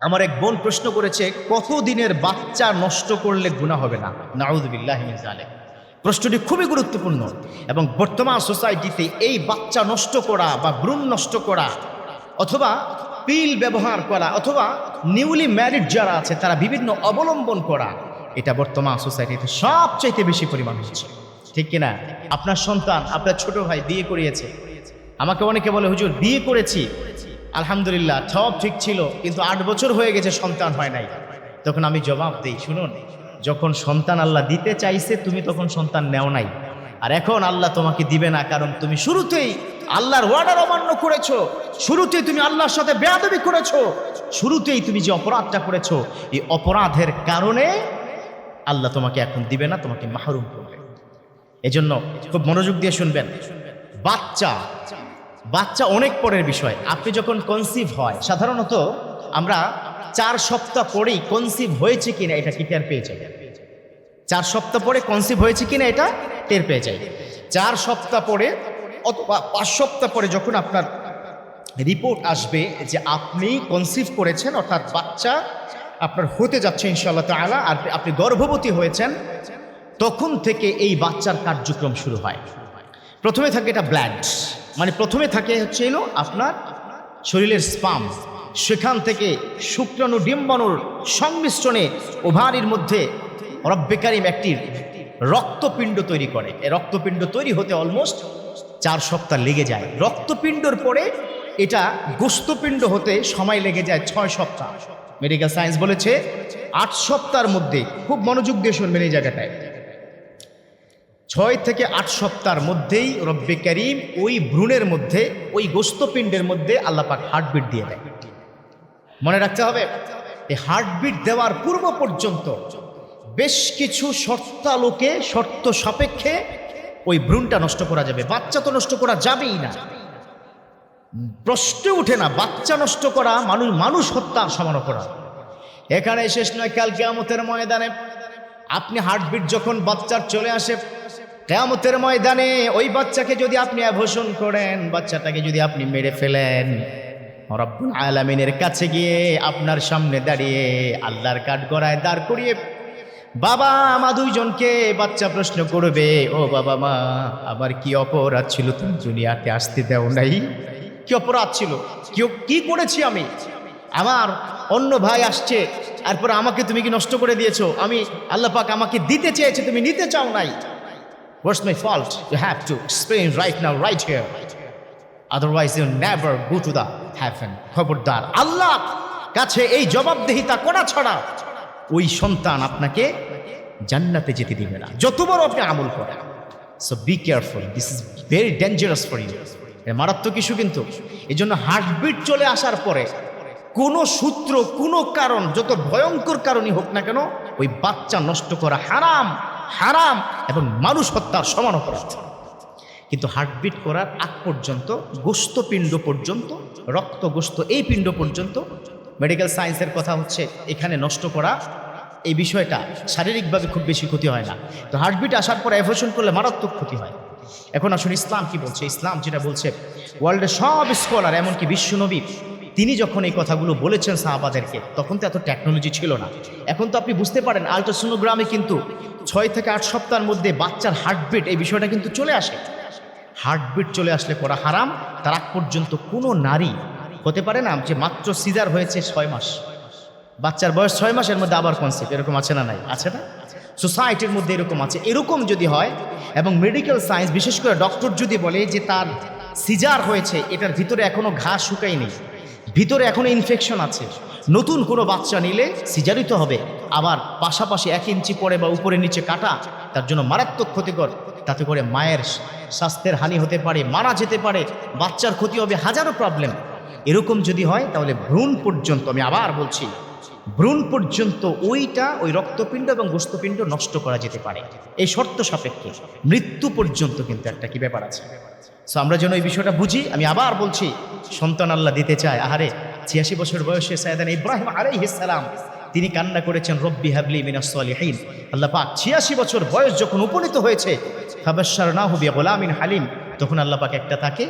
আমার এক বোন প্রশ্ন করেছে, কতদিনের বাচ্চা নষ্ট করলে গুণা হবে না? নাউদুবিল্লাহ জালে প্রশ্নটি খুবই গুরুত্বপূর্ণ এবং বর্তমান সোসাইটিতে এই বাচ্চা নষ্ট করা বা ভ্রূণ নষ্ট করা অথবা পিল ব্যবহার করা অথবা নিউলি ম্যারিড যারা আছে, তারা বিভিন্ন অবলম্বন করা, এটা বর্তমান সোসাইটিতে সবচাইতে বেশি পরিমাণ হচ্ছে। ঠিক কিনা আপনার সন্তান, আপনার ছোট ভাই বিয়ে করিয়েছে। আমাকে অনেকে বলে, হুজুর, বিয়ে করেছি। আলহামদুলিল্লাহ, সব ঠিক ছিল, কিন্তু আট বছর হয়ে গেছে সন্তান হয় নাই। তখন আমি জবাব দিই, শুনুন, যখন সন্তান আল্লাহ দিতে চাইছে, তুমি তখন সন্তান নেও নাই। আর এখন আল্লাহ তোমাকে দিবে না, কারণ তুমি শুরুতেই আল্লাহর ওয়ার্ডার অমান্য করেছ, শুরুতেই তুমি আল্লাহর সাথে বেয়াদবি করেছ, শুরুতেই তুমি যে অপরাধটা করেছ, এই অপরাধের কারণে আল্লাহ তোমাকে এখন দিবে না, তোমাকে মাহরুম করবে। এজন্য খুব মনোযোগ দিয়ে শুনবেন, বাচ্চা বাচ্চা অনেক পরের বিষয়। আপনি যখন কনসিভ হয়, সাধারণত আমরা চার সপ্তাহ পরেই কনসিভ হয়েছে কিনা এটা কি টের পেয়ে যাই? চার সপ্তাহ পরে কনসিভ হয়েছে কিনা এটা টের পেয়ে যাই। চার সপ্তাহ পরে অথবা পাঁচ সপ্তাহ পরে যখন আপনার রিপোর্ট আসবে যে আপনি কনসিভ করেছেন, অর্থাৎ বাচ্চা আপনার হতে যাচ্ছে ইনশাআল্লাহ তালা আর আপনি গর্ভবতী হয়েছেন, তখন থেকে এই বাচ্চার কার্যক্রম শুরু হয়। প্রথমে থাকে এটা ব্লাড মানে প্রথমে থাকে হচ্ছে এলো আপনার শরীরের স্পাম। সেখান থেকে শুক্রাণু ডিম্বাণুর সংমিশ্রণে ওভারির মধ্যে রব্বেকারিম একটি রক্তপিণ্ড তৈরি করে। এই রক্তপিণ্ড তৈরি হতে অলমোস্ট চার সপ্তাহ লেগে যায়। রক্তপিণ্ডর পরে এটা গোস্তপিণ্ড হতে সময় লেগে যায় ছয় সপ্তাহ। মেডিকেল সায়েন্স বলেছে আট সপ্তাহের মধ্যে খুব মনোযোগ দিয়ে শুনবেন এই জায়গাটায়। ছয় থেকে আট সপ্তাহের মধ্যেই রব্বে করিম ওই ভ্রূণের মধ্যে, ওই গোস্তপিণ্ডের মধ্যে আল্লাপাক হার্টবিট দিয়ে দেয়। মনে রাখতে হবে, এই হার্টবিট দেওয়ার পূর্ব পর্যন্ত বেশ কিছু শর্তালোকে, শর্ত সাপেক্ষে ওই ভ্রূণটা নষ্ট করা যাবে। বাচ্চা তো নষ্ট করা যাবেই না। প্রশ্ন উঠে না, বাচ্চা নষ্ট করা, মানুষ মানুষ হত্যার সমান করা। এখানে শেষ নয়, কাল কেয়ামতের ময়দানে। আপনি হার্টবিট যখন বাচ্চার চলে আসে কেয়ামতের ময়দানে ওই বাচ্চাকে যদি আপনি অ্যাভোষণ করেন, বাচ্চাটাকে যদি আপনি মেরে ফেলেন, রব্বুল আলামিনের কাছে গিয়ে আপনার সামনে দাঁড়িয়ে আল্লাহর কাঠ গড়ায় দাঁড় করিয়ে বাবা মা দুইজনকে বাচ্চা প্রশ্ন করবে, ও বাবা মা, আমার কি অপরাধ ছিল? তুমি দুনিয়াতে আসতে দেও নাই? কি অপরাধ ছিল? কি কি করেছি আমি? আমার অন্য ভাই আসছে, তারপর আমাকে তুমি কি নষ্ট করে দিয়েছ? আমি আল্লাহ পাক আমাকে দিতে চেয়েছে, তুমি নিতে চাও নাই? What's my fault? You have to explain right now, right here. Otherwise, you'll never go to the heaven. খবরদার আল্লাহ কাছে এই জবাবদেহিতা করা ছাড়া ওই সন্তান আপনাকে জান্নাতে যেতে দিবে না যত বড় আপনি আমল করেন so be careful this is very dangerous for you মারাত্মক ইস্যু কিন্তু এই জন্য হার্টবিট চলে আসার পরে কোনো সূত্র কোনো কারণ যত ভয়ঙ্কর কারণই হোক না কেন ওই বাচ্চা নষ্ট করা হারাম হারাম এবং মানুষ হত্যার সমান অপরাধ। কিন্তু হার্টবিট করার আগ পর্যন্ত গোস্তপিণ্ড পর্যন্ত, রক্ত গোস্ত এই পিণ্ড পর্যন্ত মেডিকেল সায়েন্সের কথা হচ্ছে এখানে নষ্ট করা। এই বিষয়টা শারীরিকভাবে খুব বেশি ক্ষতি হয় না। তো হার্টবিট আসার পর অ্যাভোশন করলে মারাত্মক ক্ষতি হয়। এখন আসুন ইসলাম কি বলছে? ইসলাম যেটা বলছে ওয়ার্ল্ডের সব স্কলার এমনকি বিশ্বনবী তিনি যখন এই কথাগুলো বলেছেন সাহাবাদেরকে, তখন তো এত টেকনোলজি ছিল না। এখন তো আপনি বুঝতে পারেন আলট্রাসোনোগ্রামে কিন্তু ছয় থেকে আট সপ্তাহের মধ্যে বাচ্চার হার্টবিট এই বিষয়টা কিন্তু চলে আসে। হার্টবিট চলে আসলে করা হারাম, তার আগ পর্যন্ত কোনো নারী, হতে পারে না যে মাত্র সিজার হয়েছে ছয় মাস। বাচ্চার বয়স ছয় মাসের মধ্যে আবার কনসেপ্ট এরকম আছে না নাই? আছে না? সোসাইটির মধ্যে এরকম আছে। এরকম যদি হয়, এবং মেডিকেল সায়েন্স বিশেষ করে ডক্টর যদি বলে যে তার সিজার হয়েছে, এটার ভিতরে এখনও ঘাস শুকায়নি ভিতরে এখনও ইনফেকশন আছে। নতুন কোনো বাচ্চা নিলে সিজারিত হবে। আবার পাশাপাশি এক ইঞ্চি পরে বা উপরে নিচে কাটা, তার জন্য মারাত্মক ক্ষতিকর। তাতে করে মায়ের স্বাস্থ্যের হানি হতে পারে, মারা যেতে পারে, বাচ্চার ক্ষতি হবে হাজারো প্রবলেম এরকম যদি হয়, তাহলে ভ্রূণ পর্যন্ত আমি আবার বলছি ভ্রূণ পর্যন্ত ওইটা ওই রক্তপিণ্ড এবং গোস্তপিণ্ড নষ্ট করা যেতে পারে। এই শর্ত সাপেক্ষে মৃত্যু পর্যন্ত কিন্তু একটা কি ব্যাপার আছে? সো আমরা যেন এই বিষয়টা বুঝি, আমি আবার বলছি, সন্তান আল্লাহ দিতে চায়। আহারে, ছিয়াশি বছর বয়সে সায়দান ইব্রাহিম আলাইহিসালাম তিনি কান্না করেছেন, রব্বি হাবলি মিনাসলিহীন আল্লাহ পাক ছিয়াশি বছর বয়স যখন উপনীত হয়েছে হাবাসার না হবি গোলামিন হালিম, তখন আল্লাহ পাক একটা তাকে